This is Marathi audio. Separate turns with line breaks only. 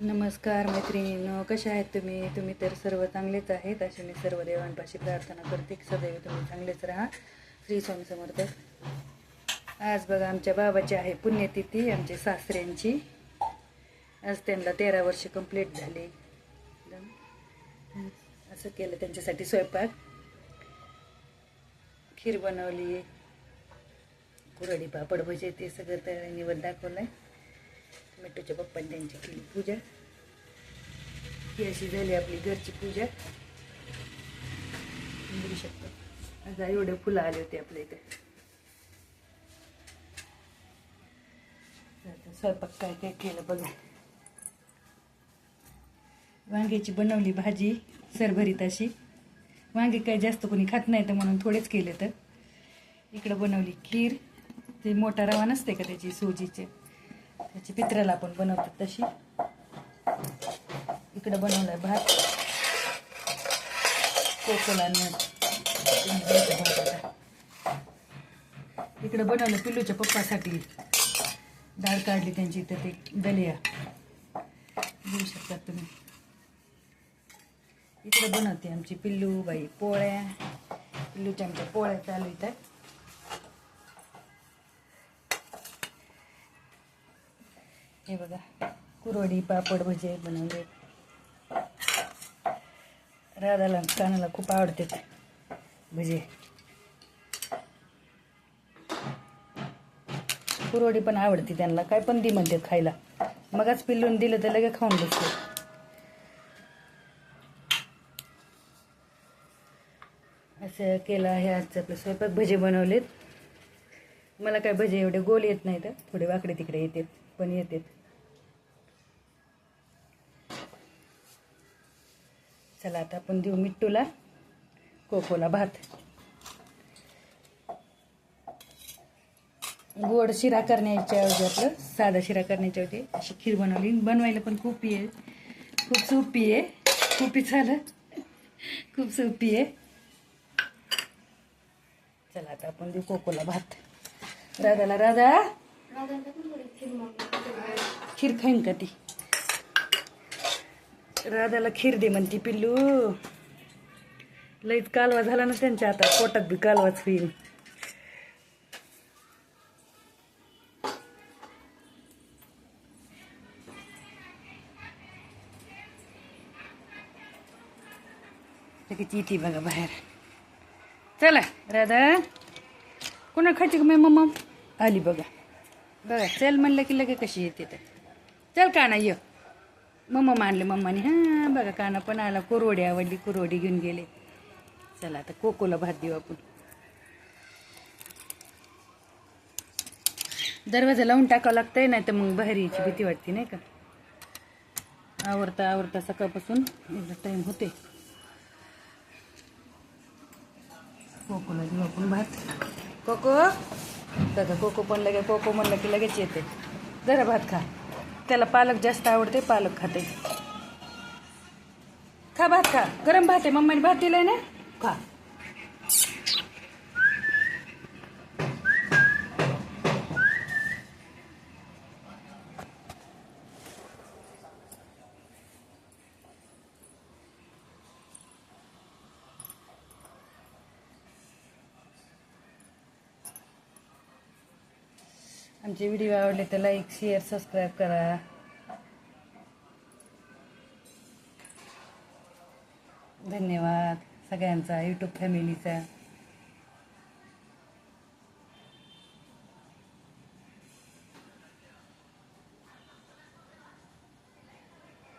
नमस्कार मैत्रिणींनो कशा आहेत तुम्ही? तुम्ही तर सर्व चांगलेच आहेत. अशी मी सर्व देवांपाशी प्रार्थना करते की सदैव तुम्ही चांगलेच राहा. श्री स्वामी समर्थ. आज बघा आमच्या बाबाची आहे पुण्यतिथी आमच्या सासऱ्यांची. आज त्यांना तेरा वर्ष कंप्लीट झाली. असं केलं त्यांच्यासाठी स्वयंपाक. खीर बनवली. कुरडी पापड भजे ते सगळं तर निवड दाखवलं आहे मिठूच्या पप्पाने त्यांची केली पूजा. ही अशी झाली आपली घरची पूजा. बघू शकतो. आता एवढे फुलं आले होते आपल्या इथे. स्वयंपाक काय काय केलं बघा. वांग्याची बनवली भाजी सरभरीत अशी. वांगे काय जास्त कोणी खात नाही तर म्हणून थोडेच केले तर. इकडं बनवली खीर. ते मोठा रवा नसते का त्याची सोजीचे? त्याची पित्राला आपण बनवतात तशी. इकडं बनवलाय भात. कोकोला इकडं बनवलं पिल्लूच्या पप्पासाठी. डाळ काढली त्यांची इथं ते दलिया. घेऊ शकतात तुम्ही. इकडे बनवते आमची पिल्लू बाई पोळ्या. पिल्लूच्या आमच्या पोळ्या चालू येतात हे बघा कुरवडी पापड भजे बनवले. राधाला कानाला खूप आवडतात भजे. कुरवडी पण आवडते त्यांना काय पण दी म्हणतात खायला. मगच पिल्लून दिलं तर लगेच खाऊन बसले असं केलं आहे आजचं आपलं स्वयंपाक भजे बनवलेत. मला काय भजे एवढे गोल येत नाही तर थोडे वाकडे तिकडे येतात पण येतात. चला आता आपण देऊ मिट्टूला कोकोला भात. गोड शिरा करण्याच्या ऐवजी आपलं साधा शिरा करण्याच्या ऐवजी अशी खीर बनवली. बनवायला पण खूप आहे. खूप सोपी आहे. खूपी झालं. खूप सोपी आहे. चला आता आपण देऊ कोकोला भात. राधाला राधा. खीर खाईन का ती? राधाला खीर दे म्हणती पिल्लू. लईत कालवा झाला ना त्यांच्या आता पोटात बी कालवाच होईल किती बघा बाहेर. चला राधा. कोणा खायची का मी मम्मा? आली बघा. बघा चल म्हणलं की लगे कशी येते तर. चल काना ये. मम्मा मानले मम्माने हां बघा काना पण आला कुरवडी आवडली कुरवडी घेऊन गेले. चला आता कोकोला भात देऊ आपण. दरवाजा लावून टाकावं लागतंय नाही तर मग बाहेर यायची भीती वाटते नाही का? आवडता आवडता सकाळपासून एवढा टाईम होते. कोकोला देऊ आपण भात. कोको? बघा कोको पण लगे कोको म्हणलं की लगेच येते. जरा भात खा. त्याला पालक जास्त आवडते पालक खाते. खा भात खा. गरम भात आहे मम्मीने भात दिलाय ना? खा. आमचे व्हिडिओ आवडले तर लाईक शेअर सबस्क्राईब करा. धन्यवाद सगळ्यांचा यूट्यूब फॅमिलीचा